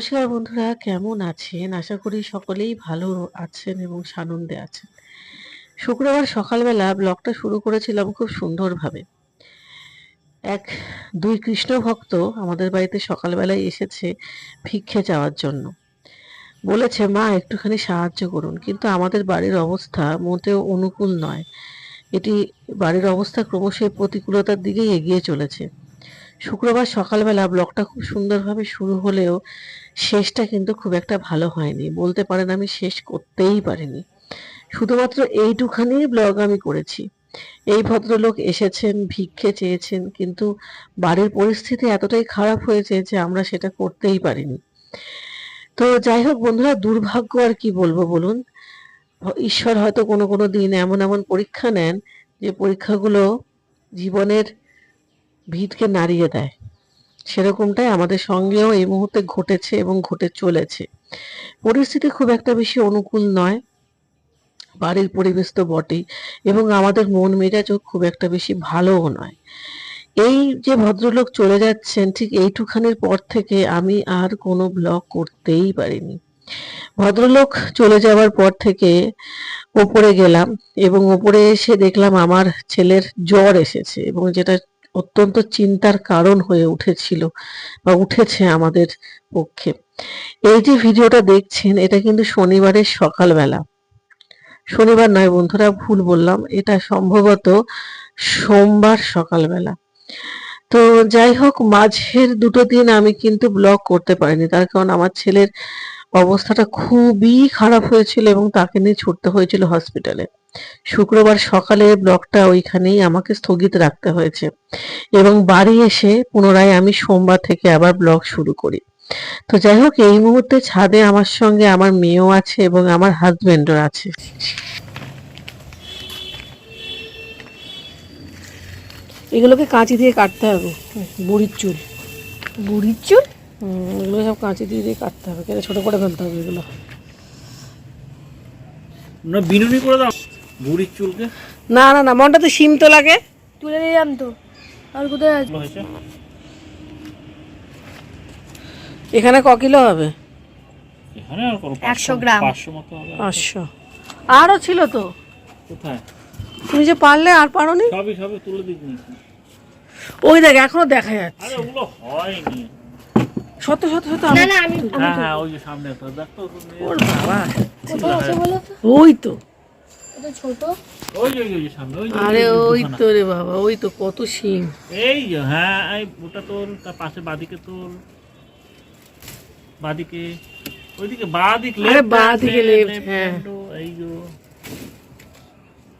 নমস্কার বন্ধুরা, কেমন আছেন? আশা করি সকলেই ভালো আছেন এবং সানন্দে আছেন। শুক্রবার সকালবেলা ব্লগটা শুরু করেছিলাম খুব সুন্দরভাবে। এক, দুই কৃষ্ণ ভক্ত আমাদের বাড়িতে সকালবেলায় এসেছে ভিক্ষে চাওয়ার জন্য। বলেছে, মা, একটুখানি সাহায্য করুন। কিন্তু আমাদের বাড়ির অবস্থা মোটেও অনুকূল নয়। এটি বাড়ির অবস্থা ক্রমশই প্রতিকূলতার দিকেই এগিয়ে চলেছে। শুক্রবার সকালবেলা ব্লগটা খুব সুন্দরভাবে শুরু হলেও শেষটা কিন্তু খুব একটা ভালো হয়নি। বলতে পারেন আমি শেষ করতেই পারিনি। শুধুমাত্র এইটুখানি ব্লগ আমি করেছি। এই ভদ্রলোক এসেছেন, ভিক্ষে চেয়েছেন, কিন্তু বাড়ির পরিস্থিতি এতটাই খারাপ হয়েছে যে আমরা সেটা করতেই পারিনি। তো যাই হোক বন্ধুরা, দুর্ভাগ্য আর কি বলব বলুন? ঈশ্বর হয়তো কোনো কোনো দিন এমন এমন পরীক্ষা নেন যে পরীক্ষাগুলো জীবনের ভিতকে নাড়িয়ে দেয়। সেরকমটাই আমাদের সঙ্গেও এই মুহূর্তে ঘটেছে এবং ঘটে চলেছে। পরিস্থিতি খুব একটা বেশি অনুকূল নয়। বাড়ির পরিবেশ তো বটেই এবং আমাদের মন মেজাজও খুব একটা বেশি ভালোও নয়। এই যে ভদ্রলোক চলে যাচ্ছেন, ঠিক এইটুখানির পর থেকে আমি আর কোনো ব্লগ করতেই পারিনি। ভদ্রলোক চলে যাওয়ার পর থেকে ওপরে গেলাম এবং ওপরে এসে দেখলাম আমার ছেলের জ্বর এসেছে এবং যেটা অত্যন্ত চিন্তার কারণ হয়ে উঠেছিল বা উঠেছে আমাদের পক্ষে। এই যে ভিডিওটা দেখছেন, এটা কিন্তু শনিবারের সকালবেলা। শনিবার নয় বন্ধুরা, ভুল বললাম, এটা সম্ভবত সোমবার সকালবেলা। তো যাই হোক, মাঝের দুটো দিন আমি কিন্তু ব্লগ করতে পারিনি, তার কারণ আমার ছেলের অবস্থাটা খুবই খারাপ হয়েছিল এবং তাকে নিয়ে ছুটতে হয়েছিল হসপিটালে শুক্রবার সকালে ব্লগটা ওইখানেই আমাকে স্থগিত রাখতে হয়েছে এবং বাড়ি এসে পুনরায় আমি সোমবার থেকে আবার ব্লগ শুরু করি। তো যাই হোক এই মুহূর্তে ছাদে আমার সঙ্গে আমার মেয়েও আছে এবং আমার হাজবেন্ডও আছে। এগুলোকে কাঁচি দিয়ে কাটতে হবে বুড়ির চুল। বুড়ির চুল? এগুলো সব কাঁচি দিয়ে দিয়ে কাটতে হবে কেটে ছোট করে ফেলতে হবে এগুলো? না বিনুনি করে দাও। বুড়ির চুলকে। না না না মনটা তো সিম তো লাগে। তুলে দিলাম তো। আর কোথায় আছে? এখানে ক কিলো হবে? এখানে আর করো 100 গ্রাম। পাঁচশো মতো হবে। পাঁচশো। আরও ছিল তো। কোথায়? তুমি যে পারলে আর পারোনি? সবই সবই তুলে দিবনি ওই দেখ এখনও দেখা যাচ্ছে। আরে ওগুলো হয়নি। সত্য সত্য সত্য না না আমি হ্যাঁ হ্যাঁ ওই যে সামনে একটা দেখো ওর বাবা। কোথায় আছে বলো তো? ওই তো। ছোট? ওই যে ওই সামনে ওই আরে ওই ওই। তো রে বাবা ওই তো কত শিং। এই হ্যাঁ এই ওটা তার পাশে বাদিকে বাদিকে ওইদিকে বাদিক লেফট বাঁদিকে হ্যাঁ। এই যে।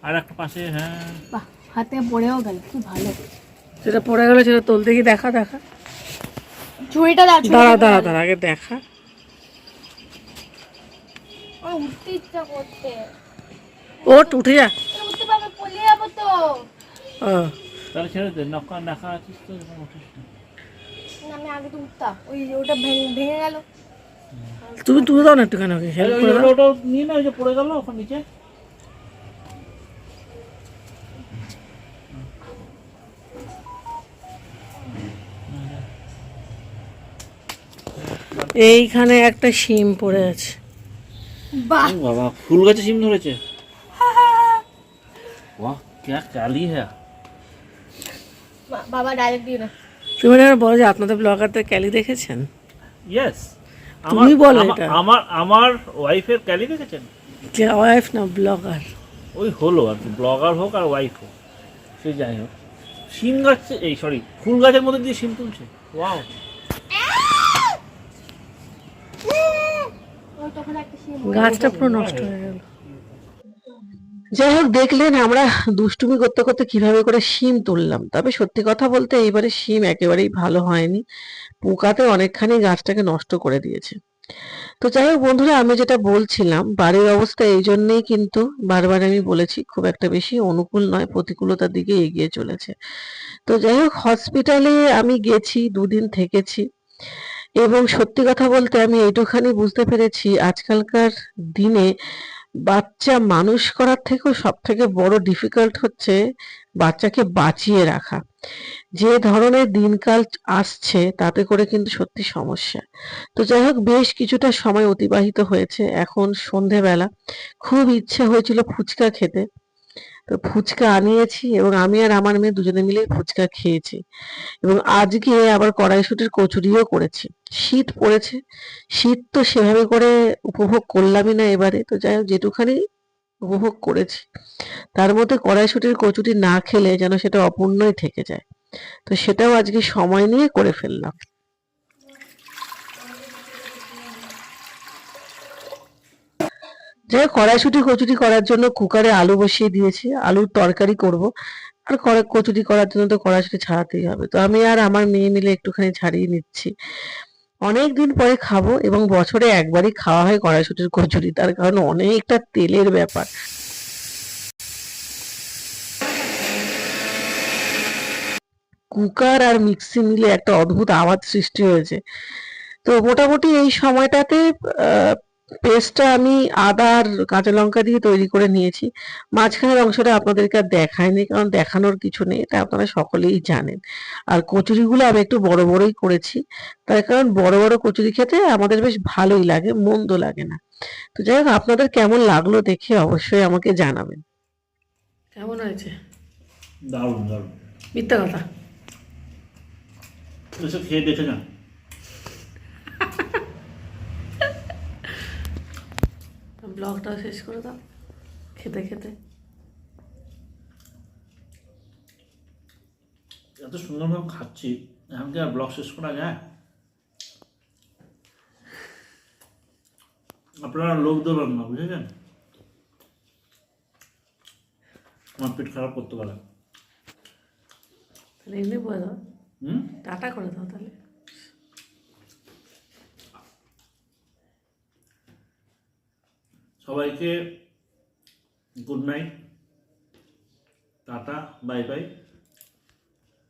আর একটা পাশে হ্যাঁ। বাহ হাতে পড়েও গেল কি ভালো। সেটা পড়ে গেল সেটা তোল দেখি দেখা দেখা। ছুরিটা দাও দাঁড়া দাঁড়া দাঁড়া আগে দেখা। আমার উঠতে ইচ্ছা করতে ওট উঠে যা। উঠতে পারবে পড়ে যাব তো। তাহলে ছেড়ে দে নকা নাকা আছিস তো উঠিস না। আমি আগে তো উঠতাম ওই যে ওটা ভেঙে ভেঙে গেল। তুমি তুলে দাও না একটুখানি ওকে হেল্প করে দাও। ওটা নিয়ে না ওই যে পড়ে গেল ওখানে নিচে। এইখানে একটা শিম পড়ে আছে। বাবা ফুল গাছে সিম ধরেছে? বাহ क्या চালি হ্যাঁ। বাবা ডাইরেক্ট দিও না। তুমি না বলো যে আপনাদের ব্লগারদের ক্যালি দেখেছেন? ইয়েস তুমি বলো এটা। আমার আমার ওয়াইফের ক্যালি দেখেছেন? যে ওয়াইফ না ব্লগার ওই হলো আর কি ব্লগার হোক আর ওয়াইফ হোক। সে যাই হোক। সিম গাছ এই সরি ফুল গাছের মধ্যে দিয়ে সিম তুলছে। ওয়াও ওই তখন একটা শিম গাছটা পুরো নষ্ট হয়ে গেল। যাই হোক, দেখলেন আমরা দুষ্টুমি করতে করতে কীভাবে করে শিম তুললাম। তবে সত্যি কথা বলতে এইবারে শিম একেবারেই ভালো হয়নি। পোকাতে অনেকখানি গাছটাকে নষ্ট করে দিয়েছে। তো যাই হোক, বন্ধুরা, আমি যেটা বলছিলাম, বাড়ির অবস্থা এই জন্যেই কিন্তু বারবার আমি বলেছি, খুব একটা বেশি অনুকূল নয়, প্রতিকূলতার দিকে এগিয়ে চলেছে। তো যাই হোক হসপিটালে আমি গেছি, দুদিন থেকেছি। এবং সত্যি কথা বলতে আমি এইটুখানি বুঝতে পেরেছি, আজকালকার দিনে বাচ্চা মানুষ করার থেকেও সব থেকে বড় ডিফিকাল্ট হচ্ছে বাচ্চাকে বাঁচিয়ে রাখা। যে ধরনের দিনকাল আসছে তাতে করে কিন্তু সত্যি সমস্যা। তো যাই হোক, বেশ কিছুটা সময় অতিবাহিত হয়েছে। এখন সন্ধেবেলা। খুব ইচ্ছে হয়েছিল ফুচকা খেতে। তো ফুচকা আনিয়েছি এবং আমি আর আমার মেয়ে দুজনে মিলে ফুচকা খেয়েছি। এবং আজকে আবার কড়াইশুটির কচুরিও করেছি। শীত পড়েছে। শীত তো সেভাবে করে উপভোগ করলামই না এবারে। তো যাই হোক, যেটুখানি উপভোগ করেছি। তার মধ্যে কড়াইশুটির কচুরি না খেলে যেন সেটা অপূর্ণই থেকে যায়। তো সেটাও আজকে সময় নিয়ে করে ফেললাম। যাই হোক, কড়াইশুটি কচুরি করার জন্য কুকারে আলু বসিয়ে দিয়েছি। আলুর তরকারি করব। আর কড়া কচুরি করার জন্য তো কড়াইশুটি ছাড়াতেই হবে। তো আমি আর আমার মেয়ে মিলে একটুখানি ছাড়িয়ে নিচ্ছি। অনেক দিন পরে খাব এবং বছরে একবারই খাওয়া হয় কড়াইশুটির কচুরি। তার কারণ অনেকটা তেলের ব্যাপার। কুকার আর মিক্সি মিলে একটা অদ্ভুত আওয়াজ সৃষ্টি হয়েছে। তো মোটামুটি এই সময়টাতে পেস্টটা আমি আদা আর কাঁচা লঙ্কা দিয়ে তৈরি করে নিয়েছি। মাঝখানের অংশটা আপনাদেরকে আর দেখায়নি কারণ দেখানোর কিছু নেই এটা আপনারা সকলেই জানেন। আর কচুরিগুলো আমি একটু বড় বড়ই করেছি তার কারণ বড় বড় কচুরি খেতে আমাদের বেশ ভালোই লাগে মন্দ লাগে না। তো যাই হোক আপনাদের কেমন লাগল দেখে অবশ্যই আমাকে জানাবেন। কেমন হয়েছে? দারুণ দারুণ। মিথ্যা কথা। খেয়ে দেখে না ব্লগটা শেষ করে দাও। খেতে খেতে। এত সুন্দরভাবে খাচ্ছি। এখন কি আর ব্লগ শেষ করা যায়? আপনারা লোক দেবেন না বুঝেছেন? আমার পেট খারাপ করতে পারে। তাহলে এমনি বলে দাও। হুম? টাটা করে দাও তাহলে। সবাইকে good night tata bye bye.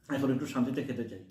এখন একটু শান্তিতে খেতে চাই।